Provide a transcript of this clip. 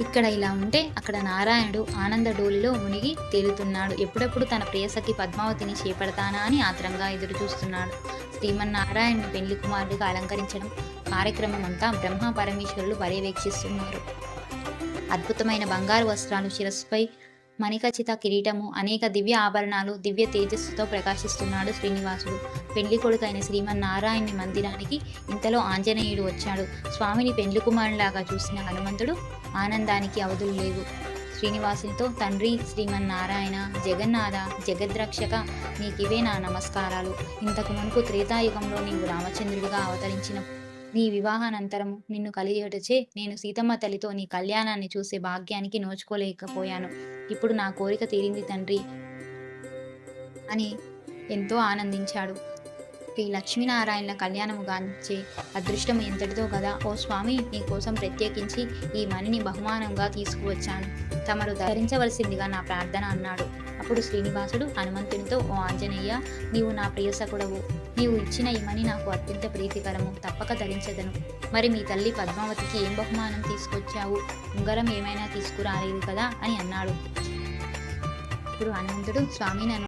ఇక్కడ ఇలా ఉంటే అక్కడ నారాయణుడు ఆనంద డోలిలో మునిగి తేలుతున్నాడు. ఎప్పుడెప్పుడు తన ప్రియసఖి పద్మావతిని చేపడతానా అని ఆత్రంగా ఎదురు చూస్తున్నాడు. శ్రీమన్నారాయణ్ని పెళ్ళి కుమారుడిగా అలంకరించడం కార్యక్రమం అంతా బ్రహ్మ పరమేశ్వరులు పర్యవేక్షిస్తున్నారు. అద్భుతమైన బంగారు వస్త్రాలు శిరస్సుపై మణికచిత కిరీటము అనేక దివ్య ఆభరణాలు దివ్య తేజస్సుతో ప్రకాశిస్తున్నాడు శ్రీనివాసుడు. పెళ్ళి కొడుకైన శ్రీమన్నారాయణి మందిరానికి ఇంతలో ఆంజనేయుడు వచ్చాడు. స్వామిని పెండ్లి కుమారులాగా చూసిన హనుమంతుడు ఆనందానికి అవధులు లేవు. శ్రీనివాసునితో తండ్రి శ్రీమన్నారాయణ జగన్నాథ జగద్రక్షక నీకివే నా నమస్కారాలు. ఇంతకు మునుపు త్రేతాయుగంలో నీవు రామచంద్రుడిగా అవతరించిన నీ వివాహానంతరము నిన్ను కలిగేటచే నేను సీతమ్మ తల్లితో నీ కళ్యాణాన్ని చూసే భాగ్యానికి నోచుకోలేకపోయాను. ఇప్పుడు నా కోరిక తీరింది తండ్రి అని ఎంతో ఆనందించాడు. శ్రీ లక్ష్మీనారాయణ కళ్యాణము గాంచే అదృష్టం ఎంతటిదో కదా ఓ స్వామి నీ కోసం ప్రత్యేకించి ఈ మణిని బహుమానంగా తీసుకువచ్చాను. తమరు ధరించవలసిందిగా నా ప్రార్థన అన్నాడు. అప్పుడు శ్రీనివాసుడు హనుమంతునితో ఓ ఆంజనేయ నీవు నా ప్రియసకుడవు నీవు ఇచ్చిన ఈ మణి నాకు అత్యంత ప్రీతికరము. తప్పక ధరించదను. మరి మీ తల్లి పద్మావతికి ఏం బహుమానం తీసుకొచ్చావు? ఉంగరం ఏమైనా తీసుకురాలేదు కదా? అని అన్నాడు. ఇప్పుడు హనుమంతుడు స్వామి నన్ను